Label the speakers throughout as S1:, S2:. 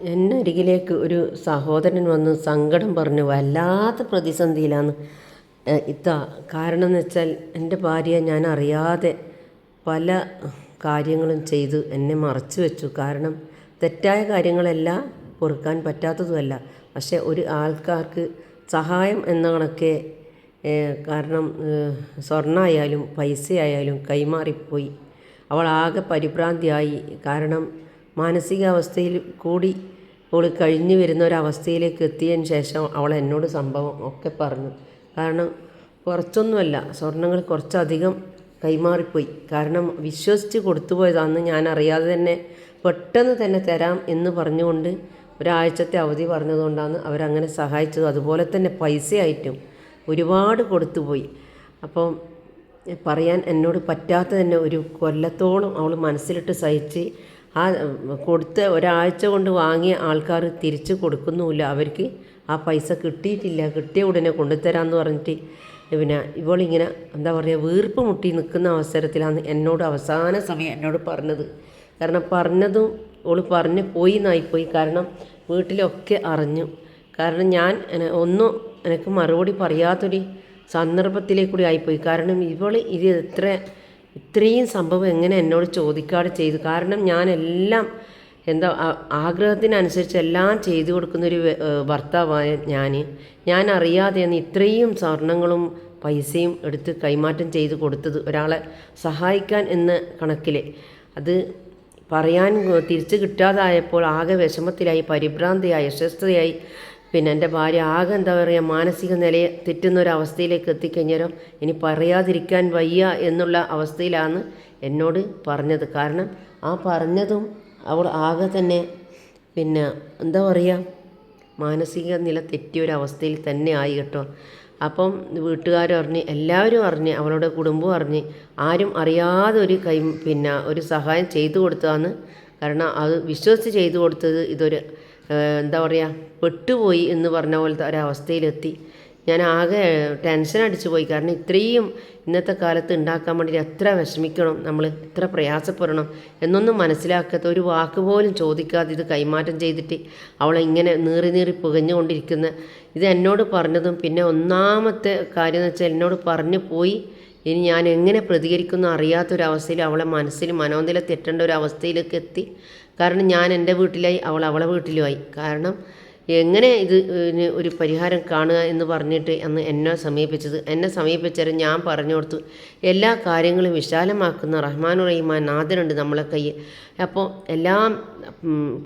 S1: എന്നെ അരികിലേക്ക് ഒരു സഹോദരൻ വന്ന് സങ്കടം പറഞ്ഞു വല്ലാത്ത പ്രതിസന്ധിയിലാണ്. ഇത്ത കാരണം എന്ന് വെച്ചാൽ എന്റെ ഭാര്യ ഞാൻ അറിയാതെ പല കാര്യങ്ങളും ചെയ്തു എന്നെ മറച്ചു വെച്ചു. കാരണം തെറ്റായ കാര്യങ്ങളല്ല പൊറുക്കാൻ പറ്റാത്തതുമല്ല. പക്ഷേ ഒരു ആൾക്കാർക്ക് സഹായം എന്ന കണക്കെ കാരണം സ്വർണമായാലും പൈസയായാലും കൈമാറിപ്പോയി. അവൾ ആകെ പരിഭ്രാന്തിയായി. കാരണം മാനസികാവസ്ഥയിൽ കൂടി അവൾ കഴിഞ്ഞു വരുന്ന ഒരവസ്ഥയിലേക്ക് എത്തിയതിന് ശേഷം അവൾ എന്നോട് സംഭവം ഒക്കെ പറഞ്ഞു. കാരണം കുറച്ചൊന്നുമല്ല സ്വർണങ്ങൾ കുറച്ചധികം കൈമാറിപ്പോയി. കാരണം വിശ്വസിച്ച് കൊടുത്തു പോയതാണെന്ന് ഞാൻ അറിയാതെ തന്നെ പെട്ടെന്ന് തന്നെ തരാം എന്ന് പറഞ്ഞുകൊണ്ട് ഒരാഴ്ചത്തെ അവധി പറഞ്ഞതുകൊണ്ടാണ് അവരങ്ങനെ സഹായിച്ചത്. അതുപോലെ തന്നെ പൈസയായിട്ടും ഒരുപാട് കൊടുത്തുപോയി അപ്പം പറയാൻ എന്നോട് പറ്റാത്ത തന്നെ ഒരു കൊല്ലത്തോളം അവൾ മനസ്സിലിട്ട് സഹിച്ച് ആ കൊടുത്ത ഒരാഴ്ച കൊണ്ട് വാങ്ങിയ ആൾക്കാർ തിരിച്ച് കൊടുക്കുന്നുമില്ല. അവർക്ക് ആ പൈസ കിട്ടിയിട്ടില്ല. കിട്ടിയ ഉടനെ കൊണ്ടുതരാമെന്ന് പറഞ്ഞിട്ട് പിന്നെ ഇവളിങ്ങനെ എന്താ പറയുക വീർപ്പ് മുട്ടി നിൽക്കുന്ന അവസരത്തിലാണ് എന്നോട് അവസാന സമയം എന്നോട് പറഞ്ഞത്. കാരണം പറഞ്ഞതും ഓൾ പറഞ്ഞ് പോയി നായിപ്പോയി കാരണം വീട്ടിലൊക്കെ അറിഞ്ഞു. കാരണം ഞാൻ ഒന്നും എനിക്ക് മറുപടി പറയാത്തൊരു സന്ദർഭത്തിലേക്കൂടി ആയിപ്പോയി. കാരണം ഇവൾ ഇത് എത്ര ഇത്രയും സംഭവം എങ്ങനെ എന്നോട് ചോദിക്കാതെ ചെയ്തു. കാരണം ഞാനെല്ലാം എന്താ ആഗ്രഹത്തിനനുസരിച്ച് എല്ലാം ചെയ്തു കൊടുക്കുന്നൊരു ഭർത്താവായ ഞാൻ ഞാൻ അറിയാതെയാണ് ഇത്രയും സ്വർണങ്ങളും പൈസയും എടുത്ത് കൈമാറ്റം ചെയ്ത് കൊടുത്തത് ഒരാളെ സഹായിക്കാൻ എന്ന കണക്കിൽ അത് പറയാൻ തിരിച്ച് കിട്ടാതായപ്പോൾ ആകെ വിഷമത്തിലായി പരിഭ്രാന്തിയായി അസ്വസ്ഥതയായി. പിന്നെ എന്റെ ഭാര്യ ആകെ എന്താ പറയുക മാനസിക നിലയെ തെറ്റുന്ന ഒരു അവസ്ഥയിലേക്ക് എത്തിക്കഴിഞ്ഞാലോ ഇനി പറയാതിരിക്കാൻ വയ്യ എന്നുള്ള അവസ്ഥയിലാണ് എന്നോട് പറഞ്ഞത്. കാരണം ആ പറഞ്ഞതും അവൾ ആകെ തന്നെ പിന്നെ എന്താ പറയുക മാനസിക നില തെറ്റിയ ഒരു അവസ്ഥയിൽ തന്നെ ആയി കേട്ടോ. അപ്പം വീട്ടുകാർ അറിഞ്ഞ് എല്ലാവരും അറിഞ്ഞ് അവളുടെ കുടുംബവും അറിഞ്ഞ് ആരും അറിയാതെ ഒരു കൈ പിന്നെ ഒരു സഹായം ചെയ്തു കൊടുത്തതാണ് കാരണം അത് വിശ്വസിച്ച് ചെയ്തു കൊടുത്തത് ഇതൊരു എന്താ പറയുക പെട്ടുപോയി എന്ന് പറഞ്ഞ പോലത്തെ ഒരവസ്ഥയിലെത്തി. ഞാൻ ആകെ ടെൻഷൻ അടിച്ചു പോയി. കാരണം ഇത്രയും ഇന്നത്തെ കാലത്ത് ഉണ്ടാക്കാൻ വേണ്ടി എത്ര വിഷമിക്കണം നമ്മൾ എത്ര പ്രയാസപ്പെടണം എന്നൊന്നും മനസ്സിലാക്കാത്ത ഒരു വാക്ക് പോലും ചോദിക്കാതെ ഇത് കൈമാറ്റം ചെയ്തിട്ട് അവളെ ഇങ്ങനെ നീറി നീറി പുകഞ്ഞുകൊണ്ടിരിക്കുന്ന. ഇത് എന്നോട് പറഞ്ഞതും പിന്നെ ഒന്നാമത്തെ കാര്യം എന്ന് വെച്ചാൽ എന്നോട് പറഞ്ഞു പോയി. ഇനി ഞാൻ എങ്ങനെ പ്രതികരിക്കുന്നു അറിയാത്തൊരവസ്ഥയിൽ അവളെ മനസ്സിൽ മനോനില തെറ്റേണ്ട ഒരു അവസ്ഥയിലേക്ക് എത്തി. കാരണം ഞാൻ എന്റെ വീട്ടിലായി അവൾ അവളെ വീട്ടിലുമായി. കാരണം എങ്ങനെ ഇത് ഒരു പരിഹാരം കാണുക എന്ന് പറഞ്ഞിട്ട് അന്ന് എന്നെ സമീപിച്ചത്. എന്നെ സമീപിച്ചാൽ ഞാൻ പറഞ്ഞു കൊടുത്തു എല്ലാ കാര്യങ്ങളും വിശാലമാക്കുന്ന റഹ്മാൻ റഹീമാൻ നാഥനുണ്ട് നമ്മളെ കയ്യിൽ. അപ്പോൾ എല്ലാ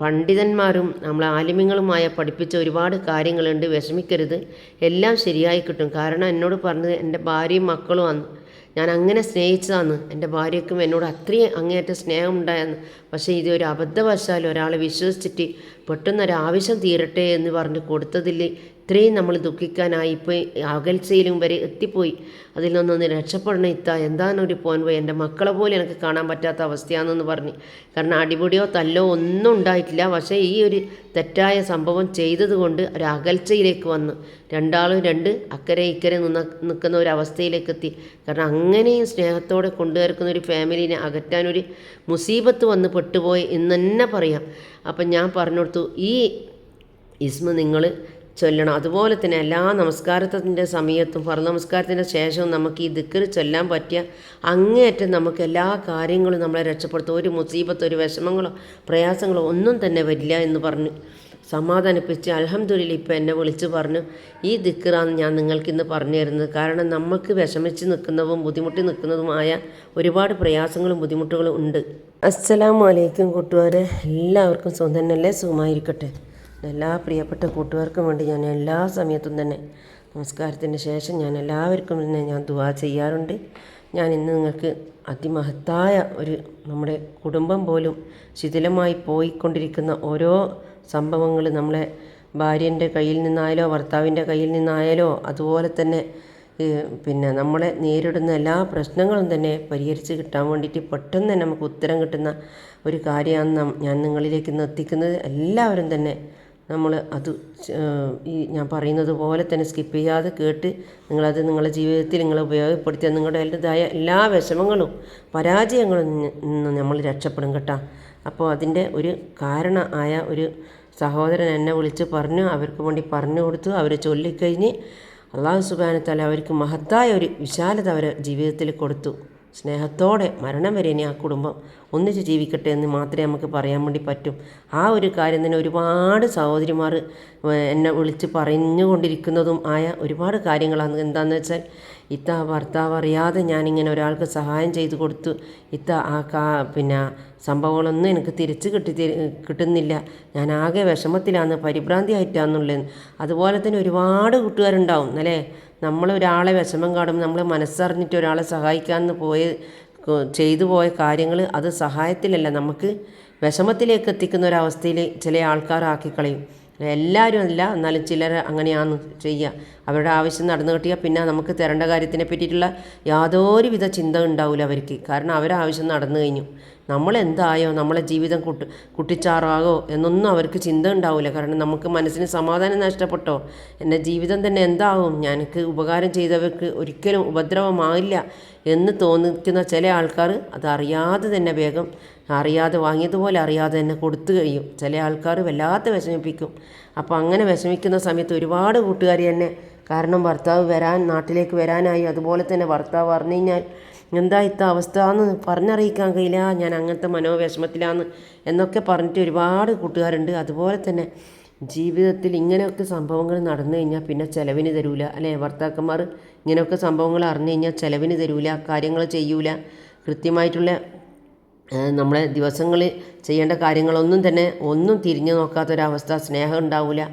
S1: പണ്ഡിതന്മാരും നമ്മളെ ആലിമ്യങ്ങളുമായ പഠിപ്പിച്ച ഒരുപാട് കാര്യങ്ങളുണ്ട്. വിഷമിക്കരുത്. എല്ലാം ശരിയായി കിട്ടും. കാരണം എന്നോട് പറഞ്ഞത് എന്റെ ഭാര്യയും മക്കളും അന്ന് ഞാൻ അങ്ങനെ സ്നേഹിച്ചതാണ് എന്റെ ഭാര്യയ്ക്കും എന്നോട് അത്രയും അങ്ങേയറ്റം സ്നേഹമുണ്ടായെന്ന്. പക്ഷേ ഇത് ഒരു അബദ്ധവശാൽ ഒരാളെ വിശ്വസിച്ചിട്ട് പെട്ടെന്നൊരാവശ്യം തീരട്ടെ എന്ന് പറഞ്ഞ് കൊടുത്തതിൽ ഇത്രയും നമ്മൾ ദുഃഖിക്കാനായി ഇപ്പോൾ അകൽച്ചയിലും വരെ എത്തിപ്പോയി. അതിൽ നിന്നൊന്ന് രക്ഷപ്പെടണം ഇത്ത. എന്താണ് ഒരു പോൻ പോയി എന്റെ മക്കളെ പോലും എനിക്ക് കാണാൻ പറ്റാത്ത അവസ്ഥയാണെന്ന് പറഞ്ഞ്. കാരണം അടിപൊളിയോ തല്ലോ ഒന്നും ഉണ്ടായിട്ടില്ല. പക്ഷേ ഈ ഒരു തെറ്റായ സംഭവം ചെയ്തതുകൊണ്ട് ഒരു അകൽച്ചയിലേക്ക് വന്ന് രണ്ടാളും രണ്ട് അക്കരെ ഇക്കരെ നിന്ന നിൽക്കുന്ന ഒരു അവസ്ഥയിലേക്ക് എത്തി. കാരണം അങ്ങനെയും സ്നേഹത്തോടെ കൊണ്ടുവരുന്ന ഒരു ഫാമിലിനെ അകറ്റാനൊരു മുസീബത്ത് വന്ന് പെട്ടുപോയി എന്ന് തന്നെ പറയാം. അപ്പം ഞാൻ പറഞ്ഞു കൊടുത്തു ഈ ഇസ്മ നിങ്ങൾ ചൊല്ലണം. അതുപോലെ തന്നെ എല്ലാ നമസ്കാരത്തിന്റെ സമയത്തും ഫർ നമസ്കാരത്തിന്റെ ശേഷവും നമുക്ക് ഈ ദിക്കർ ചൊല്ലാൻ പറ്റിയ അങ്ങേയറ്റം നമുക്ക് എല്ലാ കാര്യങ്ങളും നമ്മളെ രക്ഷപ്പെടുത്തും. ഒരു മുസീബത്ത് ഒരു വിഷമങ്ങളോ പ്രയാസങ്ങളോ ഒന്നും തന്നെ വരില്ല എന്ന് പറഞ്ഞ് സമാധാനിപ്പിച്ച് അലഹമ്മദില്ല ഇപ്പം എന്നെ വിളിച്ച് പറഞ്ഞു ഈ ദിക്കറാണ് ഞാൻ നിങ്ങൾക്ക് ഇന്ന് പറഞ്ഞു തരുന്നത്. കാരണം നമുക്ക് വിഷമിച്ച് നിൽക്കുന്നതും ബുദ്ധിമുട്ടി നിൽക്കുന്നതുമായ ഒരുപാട് പ്രയാസങ്ങളും ബുദ്ധിമുട്ടുകളും ഉണ്ട്. അസ്സലാമലൈക്കും കൂട്ടുകാരെ. എല്ലാവർക്കും സ്വന്തം തന്നെയല്ലേ സുഖമായിരിക്കട്ടെ. എല്ലാ പ്രിയപ്പെട്ട കൂട്ടുകാർക്കും വേണ്ടി ഞാൻ എല്ലാ സമയത്തും തന്നെ നമസ്കാരത്തിന് ശേഷം ഞാൻ എല്ലാവർക്കും തന്നെ ഞാൻ ദുവാ ചെയ്യാറുണ്ട്. ഞാൻ ഇന്ന് നിങ്ങൾക്ക് അതിമഹത്തായ ഒരു നമ്മുടെ കുടുംബം പോലും ശിഥിലമായി പോയിക്കൊണ്ടിരിക്കുന്ന ഓരോ സംഭവങ്ങൾ നമ്മളെ ഭാര്യന്റെ കയ്യിൽ നിന്നായാലോ ഭർത്താവിന്റെ കയ്യിൽ നിന്നായാലോ അതുപോലെ തന്നെ പിന്നെ നമ്മളെ നേരിടുന്ന എല്ലാ പ്രശ്നങ്ങളും തന്നെ പരിഹരിച്ച് കിട്ടാൻ വേണ്ടിയിട്ട് പെട്ടെന്ന് തന്നെ നമുക്ക് ഉത്തരം കിട്ടുന്ന ഒരു കാര്യമാണ് ഞാൻ നിങ്ങളിലേക്ക് ഇന്ന് എത്തിക്കുന്നത്. എല്ലാവരും തന്നെ നമ്മൾ അത് ഈ ഞാൻ പറയുന്നത് പോലെ തന്നെ സ്കിപ്പ് ചെയ്യാതെ കേട്ട് നിങ്ങളത് നിങ്ങളുടെ ജീവിതത്തിൽ നിങ്ങൾ ഉപയോഗപ്പെടുത്തിയ നിങ്ങളുടെ അതിന്റെതായ എല്ലാ വിഷമങ്ങളും പരാജയങ്ങളും നിന്ന് നമ്മൾ രക്ഷപ്പെടും കേട്ടോ. അപ്പോൾ അതിന്റെ ഒരു കാരണ ആയ ഒരു സഹോദരൻ എന്നെ വിളിച്ച് പറഞ്ഞു അവർക്ക് വേണ്ടി പറഞ്ഞു കൊടുത്തു അവർ ചൊല്ലിക്കഴിഞ്ഞ് അള്ളാഹു സുബാനത്താൽ അവർക്ക് മഹത്തായ ഒരു വിശാലത അവരെ ജീവിതത്തിൽ കൊടുത്തു. സ്നേഹത്തോടെ മരണം വരെ ഇനി ആ കുടുംബം ഒന്നിച്ച് ജീവിക്കട്ടെ എന്ന് മാത്രമേ നമുക്ക് പറയാൻ വേണ്ടി പറ്റും. ആ ഒരു കാര്യം തന്നെ ഒരുപാട് സഹോദരിമാർ എന്നെ വിളിച്ച് പറഞ്ഞുകൊണ്ടിരിക്കുന്നതും ആയ ഒരുപാട് കാര്യങ്ങളാണ്. എന്താണെന്ന് വെച്ചാൽ ഇത്ത ഭർത്താവ് അറിയാതെ ഞാനിങ്ങനെ ഒരാൾക്ക് സഹായം ചെയ്തു കൊടുത്തു. ഇത്ത ആ കാ പിന്നെ സംഭവങ്ങളൊന്നും എനിക്ക് തിരിച്ച് കിട്ടി കിട്ടുന്നില്ല. ഞാൻ ആകെ വിഷമത്തിലാണ് പരിഭ്രാന്തി ആയിട്ടാണെന്നുള്ളത് അതുപോലെ തന്നെ ഒരുപാട് കൂട്ടുകാരുണ്ടാവും അല്ലേ? നമ്മൾ ഒരാളെ വിഷമം കാണുമ്പോൾ നമ്മൾ മനസ്സറിഞ്ഞിട്ട് ഒരാളെ സഹായിക്കാമെന്ന് പോയ ചെയ്തു പോയ കാര്യങ്ങൾ അത് സഹായത്തിലല്ല. നമുക്ക് വിഷമത്തിലേക്ക് എത്തിക്കുന്ന ഒരവസ്ഥയിൽ ചില ആൾക്കാർ ആക്കിക്കളയും. എല്ലാവരും അല്ല എന്നാലും ചിലർ അങ്ങനെയാണ് ചെയ്യുക അവരുടെ ആവശ്യം നടന്നു കിട്ടിയാൽ പിന്നെ നമുക്ക് തരേണ്ട കാര്യത്തിനെ പറ്റിയിട്ടുള്ള യാതൊരുവിധ ചിന്ത ഉണ്ടാവില്ല അവർക്ക്. കാരണം അവരുടെ ആവശ്യം നടന്നു കഴിഞ്ഞു. നമ്മൾ എന്തായോ? നമ്മളെ ജീവിതം കുട്ടി കുട്ടിച്ചാറാകോ? എന്നൊന്നും അവർക്ക് ചിന്ത ഉണ്ടാവില്ല കാരണം നമുക്ക് മനസ്സിന് സമാധാനം നഷ്ടപ്പെട്ടോ? എന്റെ ജീവിതം തന്നെ എന്താവും? ഞാനക്ക് ഉപകാരം ചെയ്തവർക്ക് ഒരിക്കലും ഉപദ്രവമാവില്ല എന്ന് തോന്നിക്കുന്ന ചില ആൾക്കാർ അതറിയാതെ തന്നെ വേഗം അറിയാതെ വാങ്ങിയതുപോലെ അറിയാതെ തന്നെ കൊടുത്തു കഴിയും. ചില ആൾക്കാർ വല്ലാത്ത വിഷമിപ്പിക്കും. അപ്പോൾ അങ്ങനെ വിഷമിക്കുന്ന സമയത്ത് ഒരുപാട് കൂട്ടുകാർ തന്നെ കാരണം ഭർത്താവ് വരാൻ നാട്ടിലേക്ക് വരാനായി. അതുപോലെ തന്നെ ഭർത്താവ് അറിഞ്ഞു കഴിഞ്ഞാൽ എന്താ ഇത്ത അവസ്ഥ എന്ന് പറഞ്ഞറിയിക്കാൻ കഴിയില്ല. ഞാൻ അങ്ങനത്തെ മനോവിഷമത്തിലാന്ന് എന്നൊക്കെ പറഞ്ഞിട്ട് ഒരുപാട് കൂട്ടുകാരുണ്ട്. അതുപോലെ തന്നെ ജീവിതത്തിൽ ഇങ്ങനെയൊക്കെ സംഭവങ്ങൾ നടന്നു കഴിഞ്ഞാൽ പിന്നെ ചിലവിന് തരൂല. അല്ലേ? ഭർത്താക്കന്മാർ ഇങ്ങനെയൊക്കെ സംഭവങ്ങൾ അറിഞ്ഞു കഴിഞ്ഞാൽ ചിലവിന് തരൂല. കാര്യങ്ങൾ ചെയ്യൂല. കൃത്യമായിട്ടുള്ള നമ്മളെ ദിവസങ്ങളിൽ ചെയ്യേണ്ട കാര്യങ്ങളൊന്നും തന്നെ ഒന്നും തിരിഞ്ഞു നോക്കാത്തൊരവസ്ഥ സ്നേഹം ഉണ്ടാവില്ല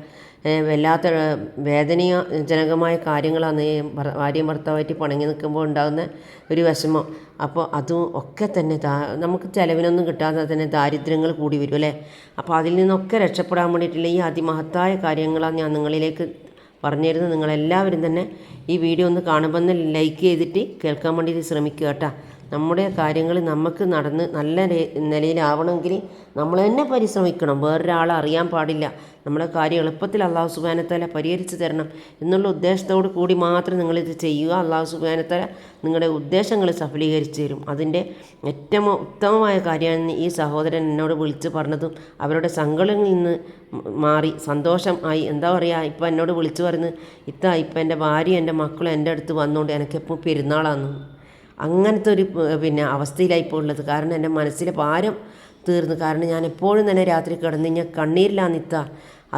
S1: വല്ലാത്ത വേദനജനകമായ കാര്യങ്ങളാണ് ഈ ഭാര്യയും ഭർത്താവായിട്ട് പണങ്ങി നിൽക്കുമ്പോൾ ഉണ്ടാകുന്ന ഒരു വിഷമം. അപ്പോൾ അതും ഒക്കെ തന്നെ നമുക്ക് ചിലവിനൊന്നും കിട്ടാതെ തന്നെ ദാരിദ്ര്യങ്ങൾ കൂടി വരും അല്ലേ? അപ്പോൾ അതിൽ നിന്നൊക്കെ രക്ഷപ്പെടാൻ വേണ്ടിയിട്ടുള്ള ഈ അതിമഹത്തായ കാര്യങ്ങളാണ് ഞാൻ നിങ്ങളിലേക്ക് പറഞ്ഞിരുന്നത്. നിങ്ങളെല്ലാവരും തന്നെ ഈ വീഡിയോ ഒന്ന് കാണുമ്പോൾ ലൈക്ക് ചെയ്തിട്ട് കേൾക്കാൻ വേണ്ടിയിട്ട് ശ്രമിക്കുക കേട്ടോ. നമ്മുടെ കാര്യങ്ങൾ നമുക്ക് നടന്ന് നല്ല നിലയിലാവണമെങ്കിൽ നമ്മൾ തന്നെ പരിശ്രമിക്കണം. വേറൊരാളെ അറിയാൻ പാടില്ല. നമ്മുടെ കാര്യം എളുപ്പത്തിൽ അള്ളാഹു സുബാനത്തല പരിഹരിച്ച് തരണം എന്നുള്ള ഉദ്ദേശത്തോട് കൂടി മാത്രം നിങ്ങളിത് ചെയ്യുക. അള്ളാഹു സുബാനത്തല നിങ്ങളുടെ ഉദ്ദേശങ്ങൾ സഫലീകരിച്ചു തരും. അതിന്റെ ഏറ്റവും ഉത്തമമായ കാര്യമാണ് ഈ സഹോദരൻ എന്നോട് വിളിച്ച് പറഞ്ഞതും. അവരുടെ സങ്കടങ്ങളിൽ നിന്ന് മാറി സന്തോഷം ആയി. എന്താ പറയുക? ഇപ്പം എന്നോട് വിളിച്ച് പറഞ്ഞ് ഇത്ത ഇപ്പം എന്റെ ഭാര്യ എന്റെ മക്കളും എന്റെ അടുത്ത് വന്നുകൊണ്ട് എനിക്കെപ്പോൾ പെരുന്നാളാണ് അങ്ങനത്തെ ഒരു പിന്നെ അവസ്ഥയിലായി ഉള്ളത് കാരണം എന്റെ മനസ്സിലെ ഭാരം തീർന്നു. കാരണം ഞാൻ എപ്പോഴും തന്നെ രാത്രി കിടന്ന് കഴിഞ്ഞാൽ കണ്ണീരിലാണ് നിത്ത.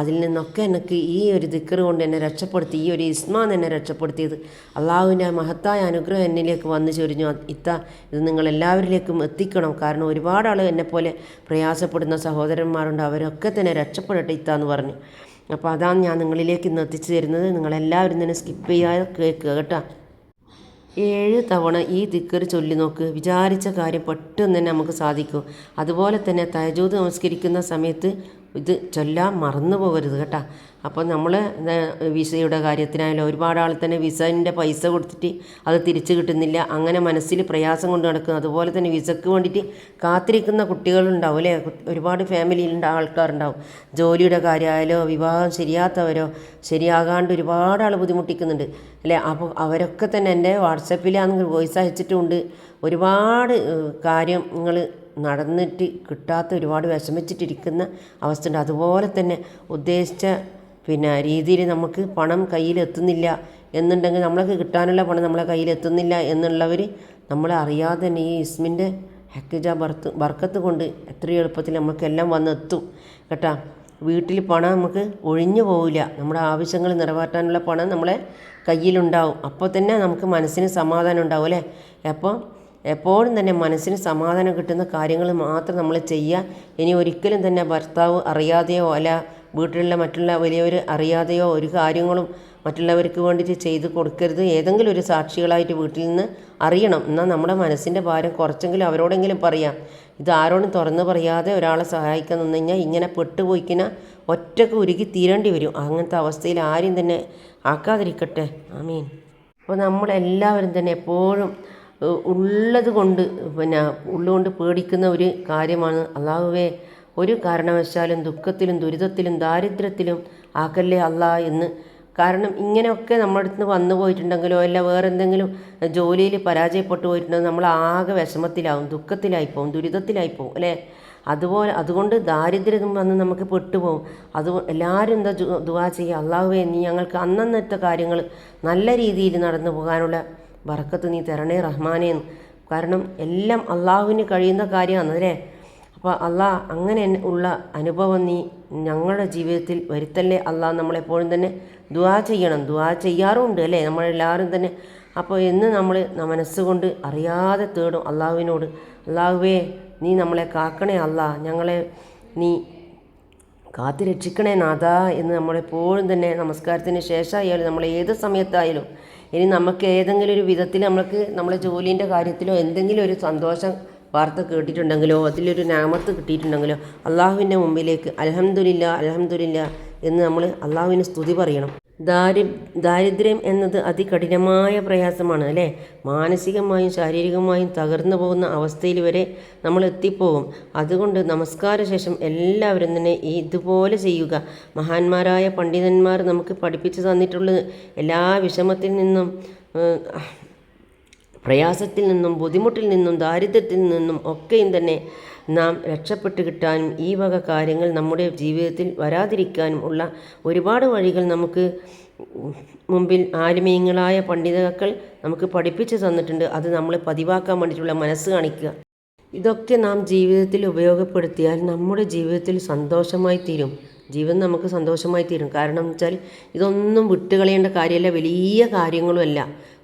S1: അതിൽ നിന്നൊക്കെ എനിക്ക് ഈ ഒരു ദിക്കറ് കൊണ്ട് എന്നെ രക്ഷപ്പെടുത്തി ഈ ഒരു ഇസ്മാൻ എന്നെ രക്ഷപ്പെടുത്തിയത്. അള്ളാഹുവിന്റെ മഹത്തായ അനുഗ്രഹം എന്നിലേക്ക് വന്നു ചൊരിഞ്ഞു. ഇത്ത ഇത് നിങ്ങൾ എല്ലാവരിലേക്കും എത്തിക്കണം. കാരണം ഒരുപാട് ആൾ എന്നെപ്പോലെ പ്രയാസപ്പെടുന്ന സഹോദരന്മാരുണ്ട്. അവരൊക്കെ തന്നെ രക്ഷപ്പെടട്ടെ ഇത്ത എന്ന് പറഞ്ഞു. അപ്പോൾ അതാണ് ഞാൻ നിങ്ങളിലേക്ക് ഇന്ന് എത്തിച്ചു തരുന്നത്. നിങ്ങളെല്ലാവരും തന്നെ സ്കിപ്പ് ചെയ്യാതെ കേൾക്കുക കേട്ടോ. ഏഴ് തവണ ഈ ദിക്കർ ചൊല്ലി നോക്ക്. വിചാരിച്ച കാര്യം പെട്ടെന്ന് തന്നെ നമുക്ക് സാധിക്കും. അതുപോലെ തന്നെ തയജൂത് നമസ്കരിക്കുന്ന സമയത്ത് ഇത് ചൊല്ലാൻ മറന്നു പോകരുത് കേട്ടോ. അപ്പോൾ നമ്മൾ വിസയുടെ കാര്യത്തിനായാലും ഒരുപാട് ആൾ തന്നെ വിസന്റെ പൈസ കൊടുത്തിട്ട് അത് തിരിച്ചു കിട്ടുന്നില്ല. അങ്ങനെ മനസ്സിൽ പ്രയാസം കൊണ്ട് നടക്കും അതുപോലെ തന്നെ വിസയ്ക്ക് വേണ്ടിയിട്ട് കാത്തിരിക്കുന്ന കുട്ടികളുണ്ടാവും അല്ലേ? ഒരുപാട് ഫാമിലിയിലുണ്ട് ആൾക്കാരുണ്ടാവും. ജോലിയുടെ കാര്യമായാലോ വിവാഹം ശരിയാത്തവരോ ശരിയാകാണ്ട് ഒരുപാട് ആൾ ബുദ്ധിമുട്ടിക്കുന്നുണ്ട് അല്ലേ? അപ്പോൾ അവരൊക്കെ തന്നെ എന്റെ വാട്സപ്പിലാണെങ്കിൽ വോയിസ് അയച്ചിട്ടുമുണ്ട് ഒരുപാട് കാര്യങ്ങൾ നടന്നിട്ട് കിട്ടാത്ത ഒരുപാട് വിഷമിച്ചിട്ടിരിക്കുന്ന അവസ്ഥയുണ്ട്. അതുപോലെ തന്നെ ഉദ്ദേശിച്ച പിന്നെ രീതിയിൽ നമുക്ക് പണം കയ്യിലെത്തുന്നില്ല എന്നുണ്ടെങ്കിൽ നമ്മൾക്ക് കിട്ടാനുള്ള പണം നമ്മളെ കയ്യിലെത്തുന്നില്ല എന്നുള്ളവർ നമ്മളെ അറിയാതെ തന്നെ ഈ ഇസ്മിന്റെ ഹക്കിജ ബർത്ത് ബർക്കത്ത് കൊണ്ട് എത്രയും എളുപ്പത്തിൽ നമുക്കെല്ലാം വന്നെത്തും കേട്ടോ. വീട്ടിൽ പണം നമുക്ക് ഒഴിഞ്ഞു പോവില്ല. നമ്മുടെ ആവശ്യങ്ങൾ നിറവേറ്റാനുള്ള പണം നമ്മളെ കയ്യിലുണ്ടാവും. അപ്പോൾ തന്നെ നമുക്ക് മനസ്സിന് സമാധാനം ഉണ്ടാവും അല്ലേ? അപ്പോൾ എപ്പോഴും തന്നെ മനസ്സിന് സമാധാനം കിട്ടുന്ന കാര്യങ്ങൾ മാത്രം നമ്മൾ ചെയ്യുക. ഇനി ഒരിക്കലും തന്നെ ഭർത്താവ് അറിയാതെയോ അല്ല വീട്ടിലുള്ള മറ്റുള്ള വലിയവർ അറിയാതെയോ ഒരു കാര്യങ്ങളും മറ്റുള്ളവർക്ക് വേണ്ടിയിട്ട് ചെയ്ത് കൊടുക്കരുത്. ഏതെങ്കിലും ഒരു സാക്ഷികളായിട്ട് വീട്ടിൽ നിന്ന് അറിയണം. എന്നാൽ നമ്മുടെ മനസ്സിന്റെ ഭാരം കുറച്ചെങ്കിലും അവരോടെങ്കിലും പറയാം. ഇത് ആരോടും തുറന്ന് പറയാതെ ഒരാളെ സഹായിക്കാൻ നിന്ന് കഴിഞ്ഞാൽ ഇങ്ങനെ പെട്ടുപോയിക്കുന്ന ഒറ്റയ്ക്ക് ഉരുകി തീരേണ്ടി വരും. അങ്ങനത്തെ അവസ്ഥയിൽ ആരും തന്നെ ആക്കാതിരിക്കട്ടെ. ആമീൻ. അപ്പോൾ നമ്മളെല്ലാവരും തന്നെ എപ്പോഴും ഉള്ളത് കൊണ്ട് പിന്നെ ഉള്ളുകൊണ്ട് പേടിക്കുന്ന ഒരു കാര്യമാണ്. അള്ളാഹുവേ ഒരു കാരണവശാലും ദുഃഖത്തിലും ദുരിതത്തിലും ദാരിദ്ര്യത്തിലും ആക്കല്ലേ അല്ല എന്ന്. കാരണം ഇങ്ങനെയൊക്കെ നമ്മുടെ അടുത്ത് വന്നു പോയിട്ടുണ്ടെങ്കിലോ അല്ല വേറെ എന്തെങ്കിലും ജോലിയിൽ പരാജയപ്പെട്ടു പോയിട്ടുണ്ടെങ്കിൽ നമ്മൾ ആകെ വിഷമത്തിലാവും ദുഃഖത്തിലായിപ്പോവും ദുരിതത്തിലായിപ്പോവും അല്ലേ? അതുപോലെ അതുകൊണ്ട് ദാരിദ്ര്യം വന്ന് നമുക്ക് പെട്ടുപോകും അത് എല്ലാവരും എന്താ ദുവാ ചെയ്യുക? അള്ളാഹുവേ നീ ഞങ്ങൾക്ക് അന്നന്നത്തെ കാര്യങ്ങൾ നല്ല രീതിയിൽ നടന്നു പോകാനുള്ള ബർക്കത്ത് നീ തരണേ റഹ്മാനെ കാരണം എല്ലാം അള്ളാഹുവിന് കഴിയുന്ന കാര്യമാണ് അല്ലേ അപ്പോൾ അള്ളാഹ് അങ്ങനെ ഉള്ള അനുഭവം നീ ഞങ്ങളുടെ ജീവിതത്തിൽ വരുത്തല്ലേ? അള്ളാഹ് നമ്മളെപ്പോഴും തന്നെ ദുവാ ചെയ്യണം. ദുവാ ചെയ്യാറുമുണ്ട് അല്ലേ? നമ്മളെല്ലാവരും തന്നെ. അപ്പോൾ എന്ന് നമ്മൾ മനസ്സുകൊണ്ട് അറിയാതെ തേടും അള്ളാഹുവിനോട്. അള്ളാഹുവേ നീ നമ്മളെ കാക്കണേ അള്ളാഹ് ഞങ്ങളെ നീ കാത്തു രക്ഷിക്കണേ നാഥ എന്ന് നമ്മളെപ്പോഴും തന്നെ നമസ്കാരത്തിന് ശേഷമായാലും നമ്മൾ ഏത് സമയത്തായാലും ഇനി നമുക്ക് ഏതെങ്കിലും ഒരു വിധത്തിൽ നമുക്ക് നമ്മുടെ ജോലീന്റെ കാര്യത്തിലോ എന്തെങ്കിലും ഒരു സന്തോഷം വാർത്ത കേട്ടിട്ടുണ്ടെങ്കിലോ അതിലൊരു നാമത്ത് കിട്ടിയിട്ടുണ്ടെങ്കിലോ അള്ളാഹുവിന്റെ മുമ്പിലേക്ക് അലഹമുല്ല അലഹമുല്ല എന്ന് നമ്മൾ അള്ളാഹുവിന് സ്തുതി പറയണം. ദാരി ദാരിദ്ര്യം എന്നത് അതികഠിനമായ പ്രയാസമാണ് അല്ലേ? മാനസികമായും ശാരീരികമായും തകർന്നു പോകുന്ന അവസ്ഥയിൽ വരെ നമ്മൾ എത്തിപ്പോകും അതുകൊണ്ട് നമസ്കാര ശേഷം എല്ലാവരും തന്നെ ഇതുപോലെ ചെയ്യുക. മഹാന്മാരായ പണ്ഡിതന്മാർ നമുക്ക് പഠിപ്പിച്ചു തന്നിട്ടുള്ളത് എല്ലാ വിഷമത്തിൽ നിന്നും പ്രയാസത്തിൽ നിന്നും ബുദ്ധിമുട്ടിൽ നിന്നും ദാരിദ്ര്യത്തിൽ നിന്നും ഒക്കെയും തന്നെ നാം രക്ഷപ്പെട്ട് കിട്ടാനും ഈ വക കാര്യങ്ങൾ നമ്മുടെ ജീവിതത്തിൽ വരാതിരിക്കാനും ഉള്ള ഒരുപാട് വഴികൾ നമുക്ക് മുമ്പിൽ ആത്മീയങ്ങളായ പണ്ഡിതകൾ നമുക്ക് പഠിപ്പിച്ചു തന്നിട്ടുണ്ട്. അത് നമ്മൾ പതിവാക്കാൻ വേണ്ടിയിട്ടുള്ള മനസ്സ് കാണിക്കുക. ഇതൊക്കെ നാം ജീവിതത്തിൽ ഉപയോഗപ്പെടുത്തിയാൽ നമ്മുടെ ജീവിതത്തിൽ സന്തോഷമായി തീരും. ജീവിതം നമുക്ക് സന്തോഷമായി തീരും. കാരണം വെച്ചാൽ ഇതൊന്നും വിട്ടുകളയേണ്ട കാര്യമല്ല. വലിയ കാര്യങ്ങളുമല്ല.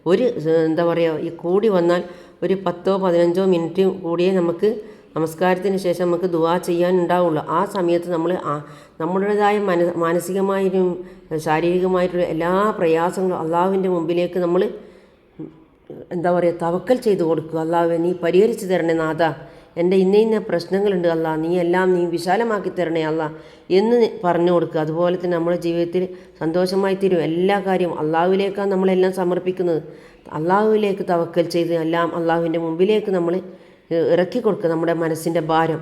S1: ഒരു എന്താ പറയുക ഈ കൂടി വന്നാൽ ഒരു പത്തോ പതിനഞ്ചോ മിനിറ്റ് കൂടിയേ നമുക്ക് നമസ്കാരത്തിന് ശേഷം നമുക്ക് ദുവാ ചെയ്യാൻ ഉണ്ടാവുള്ളൂ ആ സമയത്ത് നമ്മൾ ആ നമ്മുടേതായ മന മാനസികമായിട്ടും ശാരീരികമായിട്ടുള്ള എല്ലാ പ്രയാസങ്ങളും അള്ളാഹുവിന്റെ മുമ്പിലേക്ക് നമ്മൾ എന്താ പറയുക തവക്കൽ ചെയ്ത് കൊടുക്കുക. അള്ളാഹുവെ നീ പരിഹരിച്ചു തരണേ നാഥ. എന്റെ ഇന്ന ഇന്ന പ്രശ്നങ്ങളുണ്ട് അല്ല നീ എല്ലാം നീ വിശാലമാക്കി തരണേ അല്ല എന്ന് പറഞ്ഞു കൊടുക്കുക. അതുപോലെ തന്നെ നമ്മുടെ ജീവിതത്തിൽ സന്തോഷമായി തീരും എല്ലാ കാര്യവും. അള്ളാഹുവിലേക്കാണ് നമ്മളെല്ലാം സമർപ്പിക്കുന്നത്. അള്ളാഹുവിലേക്ക് തവക്കൽ ചെയ്ത് എല്ലാം അള്ളാഹുവിന്റെ മുമ്പിലേക്ക് നമ്മൾ ഇറക്കി കൊടുക്കുക. നമ്മുടെ മനസ്സിന്റെ ഭാരം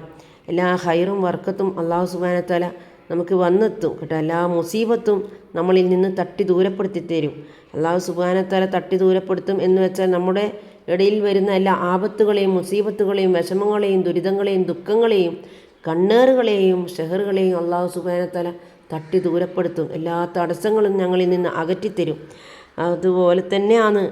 S1: എല്ലാ ഹൈറും വർക്കത്തും അള്ളാഹു സുബാനത്തല നമുക്ക് വന്നെത്തും കേട്ടോ. എല്ലാ മുസീബത്തും നമ്മളിൽ നിന്ന് തട്ടി ദൂരപ്പെടുത്തി തരും. അള്ളാഹു സുബാനത്തല തട്ടി ദൂരപ്പെടുത്തും എന്ന് വെച്ചാൽ നമ്മുടെ ഇടയിൽ വരുന്ന എല്ലാ ആപത്തുകളെയും മുസീബത്തുകളെയും വിഷമങ്ങളെയും ദുരിതങ്ങളെയും ദുഃഖങ്ങളെയും കണ്ണേറുകളെയും ഷെഹറുകളെയും അള്ളാഹു സുബാനത്തല തട്ടി ദൂരപ്പെടുത്തും. എല്ലാ തടസ്സങ്ങളും ഞങ്ങളിൽ നിന്ന് അകറ്റിത്തരും. അതുപോലെ തന്നെയാണ്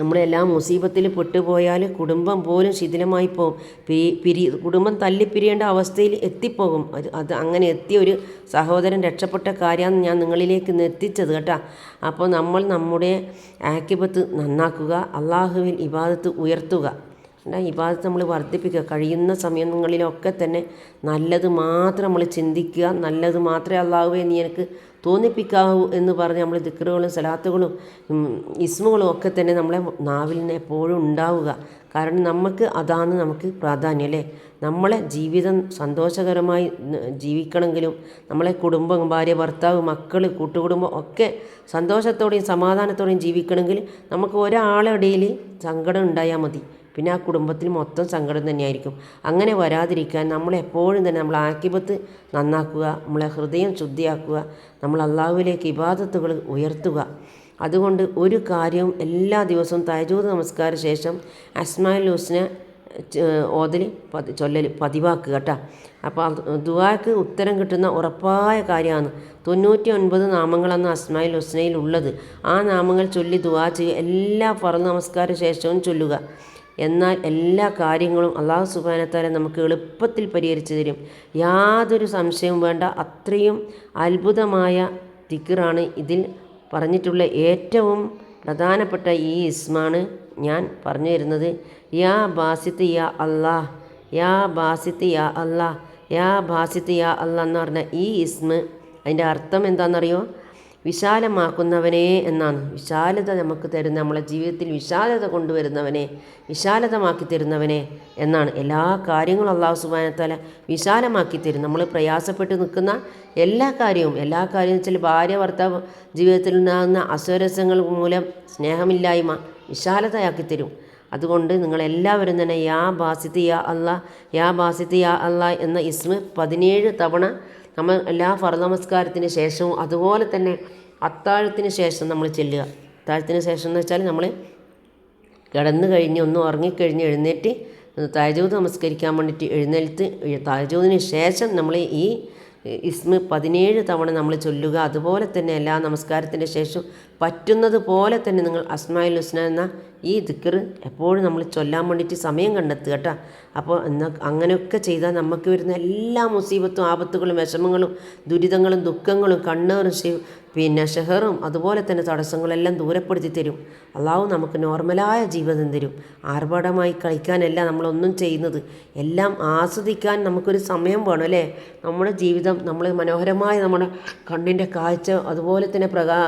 S1: നമ്മളെല്ലാം മുസീബത്തിൽ പെട്ടുപോയാൽ കുടുംബം പോലും ശിഥിലമായി പോകും. പിരി പിരി കുടുംബം തല്ലിപ്പിരിയേണ്ട അവസ്ഥയിൽ എത്തിപ്പോകും. അത് അത് അങ്ങനെ എത്തിയ ഒരു സഹോദരൻ രക്ഷപ്പെട്ട കാര്യമാണ് ഞാൻ നിങ്ങളിലേക്ക് എത്തിച്ചത് കേട്ടോ. അപ്പോൾ നമ്മൾ നമ്മുടെ ആക്കിപത്ത് നന്നാക്കുക അള്ളാഹുവിൽ ഇബാദത്ത് ഉയർത്തുക. ഇബാദത്ത് നമ്മൾ വർദ്ധിപ്പിക്കുക. കഴിയുന്ന സമയങ്ങളിലൊക്കെ തന്നെ നല്ലത് മാത്രം നമ്മൾ ചിന്തിക്കുക. നല്ലത് മാത്രമേ അള്ളാഹുവേ നീ എനിക്ക് തോന്നിപ്പിക്കാവൂ എന്ന് പറഞ്ഞ് നമ്മൾ ദിക്കറുകളും സലാത്തുകളും ഇസ്മുകളും ഒക്കെ തന്നെ നമ്മളെ നാവിൽ നിന്ന് എപ്പോഴും ഉണ്ടാവുക. കാരണം നമുക്ക് അതാണ് നമുക്ക് പ്രാധാന്യം അല്ലേ? നമ്മളെ ജീവിതം സന്തോഷകരമായി ജീവിക്കണമെങ്കിലും നമ്മളെ കുടുംബം ഭാര്യ ഭർത്താവ് മക്കൾ കൂട്ടുകുടുംബം ഒക്കെ സന്തോഷത്തോടെയും സമാധാനത്തോടെയും ജീവിക്കണമെങ്കിൽ നമുക്ക് ഒരാളുടെ ഇടയിൽ സങ്കടം ഉണ്ടായാൽ മതി. പിന്നെ ആ കുടുംബത്തിൽ മൊത്തം സങ്കടം തന്നെയായിരിക്കും. അങ്ങനെ വരാതിരിക്കാൻ നമ്മളെപ്പോഴും തന്നെ നമ്മൾ ആക്കിപത്ത് നന്നാക്കുക നമ്മളെ ഹൃദയം ശുദ്ധിയാക്കുക നമ്മൾ അള്ളാഹുവിലേക്ക് ഇബാദത്തുകൾ ഉയർത്തുക. അതുകൊണ്ട് ഒരു കാര്യവും എല്ലാ ദിവസവും തയജൂത് നമസ്കാര ശേഷം അസ്മാൽ ലൂസിനെ ഓതൽ പതി ചൊല്ലൽ പതിവാക്കുക കേട്ടോ. അപ്പോൾ ദുവാക്ക് ഉത്തരം കിട്ടുന്ന ഉറപ്പായ കാര്യമാണ്. തൊണ്ണൂറ്റി ഒൻപത് നാമങ്ങളാണ് അസ്മായിൽ ഹുസ്നയിൽ ഉള്ളത്. ആ നാമങ്ങൾ ചൊല്ലി ദുആ ചെയ്യുക എല്ലാ ഫറ നമസ്കാര ശേഷവും ചൊല്ലുക. എന്നാൽ എല്ലാ കാര്യങ്ങളും അള്ളാഹു സുബാനത്താല നമുക്ക് എളുപ്പത്തിൽ പരിഹരിച്ചു തരും. യാതൊരു സംശയവും വേണ്ട. അത്രയും അത്ഭുതമായ തിക്കറാണ് ഇതിൽ പറഞ്ഞിട്ടുള്ള ഏറ്റവും പ്രധാനപ്പെട്ട ഈ ഇസ്മാണ് ഞാൻ പറഞ്ഞു തരുന്നത്. യാ ബാസിത്ത് യാ അല്ലാഹ് യാ ബാസിത്ത് യാ അല്ലാഹ് യാ ബാസിത്ത് യാ അള്ളാഹ് എന്ന് പറഞ്ഞ ഈ ഇസ്മ് അതിന്റെ അർത്ഥം എന്താണെന്നറിയോ? വിശാലമാക്കുന്നവനെ എന്നാണ്. വിശാലത നമുക്ക് തരുന്ന നമ്മളെ ജീവിതത്തിൽ വിശാലത കൊണ്ടുവരുന്നവനെ വിശാലതമാക്കി തരുന്നവനെ എന്നാണ്. എല്ലാ കാര്യങ്ങളും അള്ളാഹു സുബാനത്താല വിശാലമാക്കി തരും. നമ്മൾ പ്രയാസപ്പെട്ട് നിൽക്കുന്ന എല്ലാ കാര്യവും എല്ലാ കാര്യവും വെച്ചാൽ ഭാര്യ ഭർത്താവ് ജീവിതത്തിൽ ഉണ്ടാകുന്ന അസ്വരസങ്ങൾ മൂലം സ്നേഹമില്ലായ്മ വിശാലതയാക്കി തരും. അതുകൊണ്ട് നിങ്ങളെല്ലാവരും തന്നെ യാ ബാസിത്ത് യാ അല്ലാ യാ ബാസിത്ത് യാ അല്ലാ എന്ന ഇസ്മ പതിനേഴ് തവണ നമ്മൾ എല്ലാ ഫറു നമസ്കാരത്തിന് ശേഷവും അതുപോലെ തന്നെ അത്താഴത്തിന് ശേഷം നമ്മൾ ചെല്ലുക. അത്താഴത്തിന് ശേഷം എന്ന് വെച്ചാൽ നമ്മൾ കിടന്നു കഴിഞ്ഞ് ഒന്ന് ഉറങ്ങിക്കഴിഞ്ഞ് എഴുന്നേറ്റ് താജൂദ് നമസ്കരിക്കാൻ വേണ്ടിയിട്ട് എഴുന്നേൽത്ത് താജൂദിന് ശേഷം നമ്മൾ ഈ ഇസ്മ പതിനേഴ് തവണ നമ്മൾ ചൊല്ലുക. അതുപോലെ തന്നെ എല്ലാ നമസ്കാരത്തിന്റെ ശേഷം പറ്റുന്നത് പോലെ തന്നെ നിങ്ങൾ അസ്മായിൽ ഹുസ്ന എന്ന ഈ ദിക്കർ എപ്പോഴും നമ്മൾ ചൊല്ലാൻ വേണ്ടിയിട്ട് സമയം കണ്ടെത്തുക കേട്ടോ. അപ്പോൾ എന്നാ അങ്ങനെയൊക്കെ ചെയ്താൽ നമുക്ക് വരുന്ന എല്ലാ മുസീബത്തും ആപത്തുകളും വിഷമങ്ങളും ദുരിതങ്ങളും ദുഃഖങ്ങളും കണ്ണേറും പിന്നെ ഷെഹറും അതുപോലെ തന്നെ തടസ്സങ്ങളെല്ലാം ദൂരപ്പെടുത്തി തരും. അള്ളാഹു നമുക്ക് നോർമലായ ജീവിതം തരും. ആർഭാടമായി കളിക്കാനല്ല നമ്മളൊന്നും ചെയ്യുന്നത്. എല്ലാം ആസ്വദിക്കാൻ നമുക്കൊരു സമയം വേണം അല്ലേ? നമ്മുടെ ജീവിതം നമ്മൾ മനോഹരമായ നമ്മുടെ കണ്ണിന്റെ കാഴ്ച അതുപോലെ തന്നെ പ്രകാ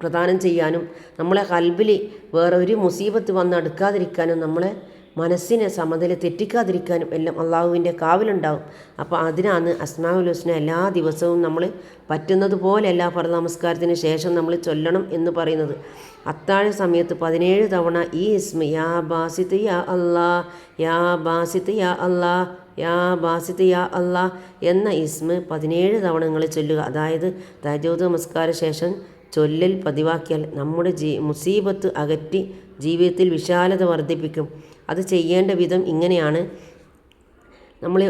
S1: പ്രദാനം ചെയ്യാനും നമ്മളെ കൽബിൽ വേറെ ഒരു മുസീബത്ത് വന്ന് അടുക്കാതിരിക്കാനും നമ്മളെ മനസ്സിനെ സമനില തെറ്റിക്കാതിരിക്കാനും എല്ലാം അള്ളാഹുവിന്റെ കാവലുണ്ടാവും. അപ്പോൾ അതിനാണ് അസ്മാഉൽ ഹുസ്ന എല്ലാ ദിവസവും നമ്മൾ പറ്റുന്നത് പോലെ എല്ലാ ഫർദ് നമസ്കാരത്തിന് ശേഷം നമ്മൾ ചൊല്ലണം എന്ന് പറയുന്നത്. അത്താഴ സമയത്ത് പതിനേഴ് തവണ ഈ ഇസ്മ യാ ബാസിത്ത് യാ അല്ലാ യാ ബാസിത്ത് യാ അല്ലാ യാ ബാസിത്ത് യാ അല്ലാ എന്ന ഇസ്മ പതിനേഴ് തവണ നിങ്ങൾ ചൊല്ലുക. അതായത് തജോദ് നമസ്കാര ശേഷം ചൊല്ലൽ പതിവാക്കിയാൽ നമ്മുടെ ജീ മുസീബത്ത് അകറ്റി ജീവിതത്തിൽ വിശാലത വർദ്ധിപ്പിക്കും. അത് ചെയ്യേണ്ട വിധം ഇങ്ങനെയാണ്. നമ്മൾ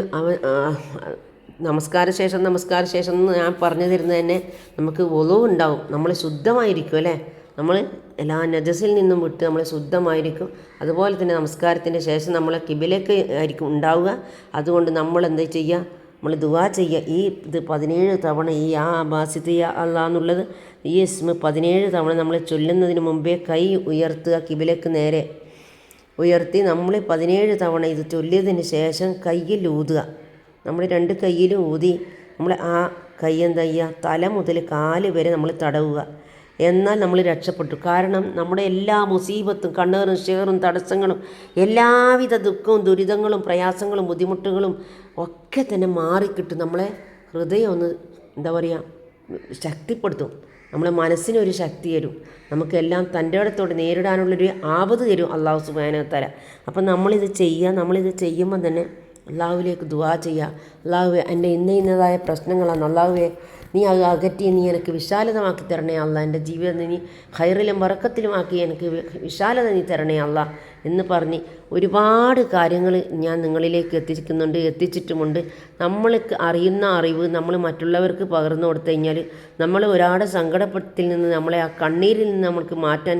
S1: നമസ്കാര ശേഷം നമസ്കാര ശേഷം എന്ന് ഞാൻ പറഞ്ഞു തരുന്നത് തന്നെ നമുക്ക് ഒലവ് ഉണ്ടാവും. നമ്മൾ ശുദ്ധമായിരിക്കും അല്ലേ? നമ്മൾ എല്ലാ നജസിൽ നിന്നും വിട്ട് നമ്മൾ ശുദ്ധമായിരിക്കും. അതുപോലെ തന്നെ നമസ്കാരത്തിന്റെ ശേഷം നമ്മൾ കിബിലേക്ക് ആയിരിക്കും ഉണ്ടാവുക. അതുകൊണ്ട് നമ്മൾ എന്താ ചെയ്യുക? നമ്മൾ ദുവാ ചെയ്യുക. ഈ ഇത് പതിനേഴ് തവണ ഈ ആ ബാസിത്ത് അല്ലാ എന്നുള്ളത് ഈ ഇസ്മ പതിനേഴ് തവണ നമ്മൾ ചൊല്ലുന്നതിന് മുമ്പേ കൈ ഉയർത്തുക കിബിലേക്ക് നേരെ. ഉയർത്തി നമ്മൾ പതിനേഴ് തവണ ഇത് ചൊല്ലിയതിന് ശേഷം കയ്യിൽ ഊതുക. നമ്മൾ രണ്ട് കയ്യിലും ഊതി നമ്മൾ ആ കയ്യെന്താ ചെയ്യുക? തല മുതൽ കാൽ വരെ നമ്മൾ തടവുക. എന്നാൽ നമ്മൾ രക്ഷപ്പെട്ടു. കാരണം നമ്മുടെ എല്ലാ മുസീബത്തും കണ്ണേറും ഷേറും തടസ്സങ്ങളും എല്ലാവിധ ദുഃഖവും ദുരിതങ്ങളും പ്രയാസങ്ങളും ബുദ്ധിമുട്ടുകളും ഒക്കെ തന്നെ മാറിക്കിട്ടും. നമ്മളെ ഹൃദയം ഒന്ന് എന്താ പറയുക? ശക്തിപ്പെടുത്തും. നമ്മളെ മനസ്സിനൊരു ശക്തി തരും. നമുക്കെല്ലാം തന്റെ ഇടത്തോട് നേരിടാനുള്ളൊരു ആപത് തരും അള്ളാഹു സുബാനത്തല അപ്പം നമ്മളിത് ചെയ്യുക നമ്മളിത് ചെയ്യുമ്പം തന്നെ അള്ളാഹുവിലേക്ക് ദുവാ ചെയ്യുക അള്ളാഹുവെ എന്റെ ഇന്ന ഇന്നതായ പ്രശ്നങ്ങളാണ്. അള്ളാഹുവെ നീ അത് അകറ്റി നീ എനിക്ക് വിശാലതമാക്കി തരണേ അല്ല എന്റെ ജീവിതം നീ ഹൈറിലും വറക്കത്തിലുമാക്കി എനിക്ക് വിശാലത നീ തരണേ അല്ല എന്ന് പറഞ്ഞ് ഒരുപാട് കാര്യങ്ങൾ ഞാൻ നിങ്ങളിലേക്ക് എത്തിക്കുന്നുണ്ട് എത്തിച്ചിട്ടുമുണ്ട്. നമ്മൾക്ക് അറിയുന്ന അറിവ് നമ്മൾ മറ്റുള്ളവർക്ക് പകർന്നു കൊടുത്തു കഴിഞ്ഞാൽ നമ്മൾ ഒരാളുടെ സങ്കടത്തിൽ നിന്ന് നമ്മളെ ആ കണ്ണീരിൽ നിന്ന് നമ്മൾക്ക് മാറ്റാൻ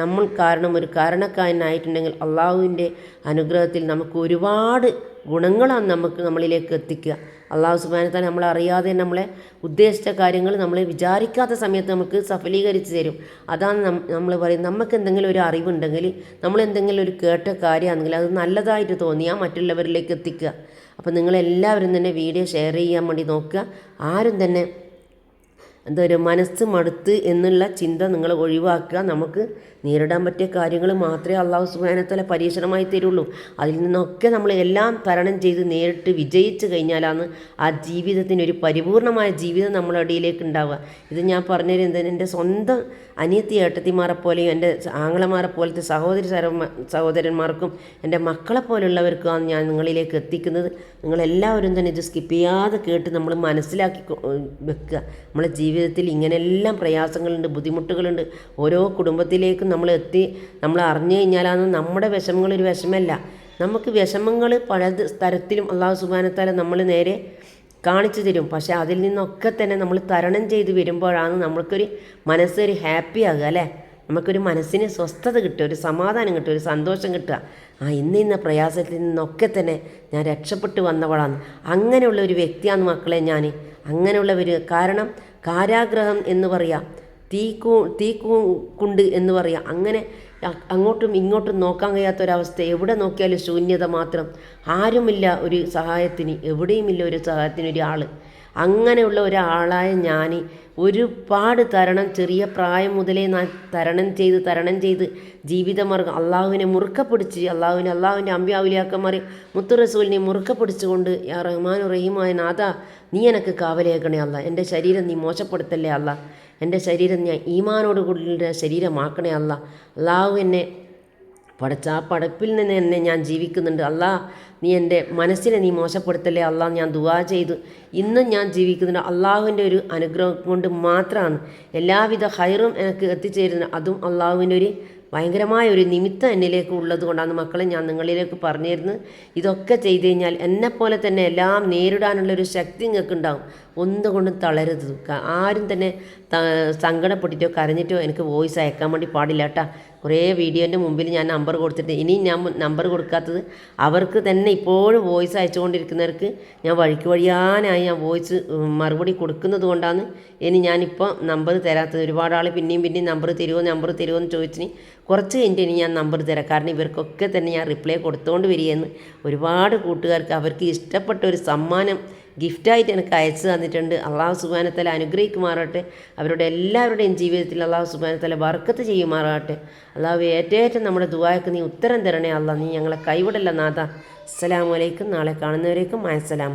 S1: നമ്മൾ കാരണം ഒരു കാരണക്കാരനായിട്ടുണ്ടെങ്കിൽ അള്ളാഹുവിന്റെ അനുഗ്രഹത്തിൽ നമുക്ക് ഒരുപാട് ഗുണങ്ങളാണ് നമുക്ക് നമ്മളിലേക്ക് എത്തിക്കുക. അള്ളാഹു സുബാന തന്നെ നമ്മളെ അറിയാതെ നമ്മളെ ഉദ്ദേശിച്ച കാര്യങ്ങൾ നമ്മൾ വിചാരിക്കാത്ത സമയത്ത് നമുക്ക് സഫലീകരിച്ച് തരും. അതാണ് നമ്മൾ പറയുന്നത് നമുക്ക് എന്തെങ്കിലും ഒരു അറിവുണ്ടെങ്കിൽ നമ്മൾ എന്തെങ്കിലും ഒരു കേട്ട കാര്യമാണെങ്കിൽ അത് നല്ലതായിട്ട് തോന്നിയാൽ മറ്റുള്ളവരിലേക്ക് എത്തിക്കുക. അപ്പോൾ നിങ്ങളെല്ലാവരും തന്നെ വീഡിയോ ഷെയർ ചെയ്യാൻ വേണ്ടി നോക്കുക. ആരും തന്നെ എന്താ പറയുക മനസ്സ് മടുത്ത് എന്നുള്ള ചിന്ത നിങ്ങൾ ഒഴിവാക്കുക. നമുക്ക് നേരിടാൻ പറ്റിയ കാര്യങ്ങൾ മാത്രമേ അള്ളാഹു സുബാനത്തല പരീക്ഷണമായി തരുള്ളൂ. അതിൽ നിന്നൊക്കെ നമ്മൾ എല്ലാം തരണം ചെയ്ത് നേരിട്ട് വിജയിച്ചു കഴിഞ്ഞാലാണ് ആ ജീവിതത്തിന് ഒരു പരിപൂർണമായ ജീവിതം നമ്മുടെ ഇടയിലേക്ക് ഉണ്ടാവുക. ഇത് ഞാൻ പറഞ്ഞുതരുന്നത് എന്റെ സ്വന്തം അനിയത്തി ഏട്ടത്തിമാരെ പോലെയും എന്റെ ആങ്ങളമാരെ പോലത്തെ സഹോദരി സഹോദരന്മാർക്കും എന്റെ മക്കളെ പോലുള്ളവർക്കുമാണ് ഞാൻ നിങ്ങളിലേക്ക് എത്തിക്കുന്നത്. നിങ്ങളെല്ലാവരും തന്നെ ഇത് സ്കിപ്പ് ചെയ്യാതെ കേട്ട് നമ്മൾ മനസ്സിലാക്കി വെക്കുക. നമ്മളെ ജീവിതത്തിൽ ഇങ്ങനെയെല്ലാം പ്രയാസങ്ങളുണ്ട് ബുദ്ധിമുട്ടുകളുണ്ട്. ഓരോ കുടുംബത്തിലേക്കും നമ്മൾ എത്തി നമ്മൾ അറിഞ്ഞു കഴിഞ്ഞാലാണ് നമ്മുടെ വിഷമങ്ങൾ ഒരു വിഷമല്ല നമുക്ക് വിഷമങ്ങൾ പല തരത്തിലും അള്ളാഹു സുബാനത്താല നമ്മൾ നേരെ കാണിച്ചു തരും. പക്ഷേ അതിൽ നിന്നൊക്കെ തന്നെ നമ്മൾ തരണം ചെയ്ത് വരുമ്പോഴാണ് നമ്മൾക്കൊരു മനസ്സൊരു ഹാപ്പി ആകുക അല്ലേ? നമുക്കൊരു മനസ്സിന് സ്വസ്ഥത കിട്ടുക ഒരു സമാധാനം കിട്ടുക ഒരു സന്തോഷം കിട്ടുക. ആ ഇന്ന ഇന്ന പ്രയാസത്തിൽ നിന്നൊക്കെ തന്നെ ഞാൻ രക്ഷപ്പെട്ടു വന്നവളാണ്. അങ്ങനെയുള്ള ഒരു വ്യക്തിയാണ് മക്കളെ ഞാൻ അങ്ങനെയുള്ളവർ കാരണം കാരാഗ്രഹം എന്ന് പറയാം. തീക്കൂ തീക്കൂ കുണ്ട് എന്ന് പറയാം. അങ്ങനെ അങ്ങോട്ടും ഇങ്ങോട്ടും നോക്കാൻ കഴിയാത്തൊരവസ്ഥ. എവിടെ നോക്കിയാലും ശൂന്യത മാത്രം. ആരുമില്ല ഒരു സഹായത്തിന്. എവിടെയുമില്ല ഒരു സഹായത്തിന് ഒരാൾ. അങ്ങനെയുള്ള ഒരാളായ ഞാൻ ഒരുപാട് തരണം ചെറിയ പ്രായം മുതലേ ഞാൻ തരണം ചെയ്ത് തരണം ചെയ്ത് ജീവിതമാർഗം അള്ളാഹുവിനെ മുറുക്ക പിടിച്ച് അള്ളാഹുവിനെ അള്ളാഹുവിന്റെ അമ്പ്യാവുലിയാക്കന്മാരെ മുത്തു റസൂലിനെ മുറുക്ക പിടിച്ചുകൊണ്ട് യാ റഹ്മാനു റഹീമായ നാഥ നീ എനിക്ക് കാവലേക്കണേ അല്ല എന്റെ ശരീരം നീ മോശപ്പെടുത്തല്ലേ അല്ല എന്റെ ശരീരം ഞാൻ ഈമാനോട് കൂടിയുള്ള ശരീരമാക്കണേ അല്ല. അള്ളാഹു എന്നെ പടച്ച ആ പടപ്പിൽ നിന്ന് എന്നെ ഞാൻ ജീവിക്കുന്നുണ്ട്. അല്ലാ നീ എന്റെ മനസ്സിനെ നീ മോശപ്പെടുത്തല്ലേ? അല്ലാ ഞാൻ ദുവാ ചെയ്തു. ഇന്നും ഞാൻ ജീവിക്കുന്നുണ്ട്. അള്ളാഹുവിന്റെ ഒരു അനുഗ്രഹം കൊണ്ട് മാത്രമാണ് എല്ലാവിധ ഹൈറും എനിക്ക് എത്തിച്ചേരുന്നത്. അതും അള്ളാഹുവിന്റെ ഒരു ഭയങ്കരമായ ഒരു നിമിത്തം എന്നിലേക്ക് ഉള്ളത് കൊണ്ടാണ് മക്കളെ ഞാൻ നിങ്ങളിലേക്ക് പറഞ്ഞു തരുന്നത് ഇതൊക്കെ ചെയ്തു കഴിഞ്ഞാൽ എന്നെപ്പോലെ തന്നെ എല്ലാം നേരിടാനുള്ളൊരു ശക്തി നിങ്ങൾക്ക് ഉണ്ടാകും. ഒന്നുകൊണ്ടും തളരരുത്. ആരും തന്നെ സങ്കടപ്പെട്ടിട്ടോ കരഞ്ഞിട്ടോ എനിക്ക് വോയിസ് അയക്കാൻ വേണ്ടി പാടില്ല കേട്ടോ. കുറേ വീഡിയോന്റെ മുമ്പിൽ ഞാൻ നമ്പർ കൊടുത്തിട്ട് ഇനി ഞാൻ നമ്പർ കൊടുക്കാത്തത് അവർക്ക് തന്നെ ഇപ്പോഴും വോയിസ് അയച്ചുകൊണ്ടിരിക്കുന്നവർക്ക് ഞാൻ വഴിക്ക് വഴിയാനായി ഞാൻ വോയിസ് മറുപടി കൊടുക്കുന്നത് കൊണ്ടാണ് ഇനി ഞാനിപ്പോൾ നമ്പർ തരാത്തത്. ഒരുപാട് ആൾ പിന്നെയും പിന്നെയും നമ്പർ തരുമോ നമ്പർ തരുമോ എന്ന് ചോദിച്ചിന്. കുറച്ച് കഴിഞ്ഞിട്ട് ഇനി ഞാൻ നമ്പർ തരാം. കാരണം ഇവർക്കൊക്കെ തന്നെ ഞാൻ റിപ്ലൈ കൊടുത്തുകൊണ്ട് വരികയെന്ന് ഒരുപാട് കൂട്ടുകാർക്ക് അവർക്ക് ഇഷ്ടപ്പെട്ട ഒരു സമ്മാനം ഗിഫ്റ്റായിട്ട് എനിക്ക് അയച്ചു തന്നിട്ടുണ്ട്. അള്ളാഹു സുബാനത്തല അനുഗ്രഹിക്കുമാറാട്ടെ അവരുടെ എല്ലാവരുടെയും ജീവിതത്തിൽ അള്ളാഹു സുബാനത്തല വർക്കത്ത് ചെയ്യുമാറാട്ടെ അള്ളാഹു ഏറ്റേറ്റം നമ്മുടെ ദുബായ്ക്ക് നീ ഉത്തരം തരണേ അള്ളാഹ്. നീ ഞങ്ങളെ കൈവിടല്ല നാഥ. അസ്സലാമലൈക്കും നാളെ കാണുന്നവരേക്കും അയസ്സലാമ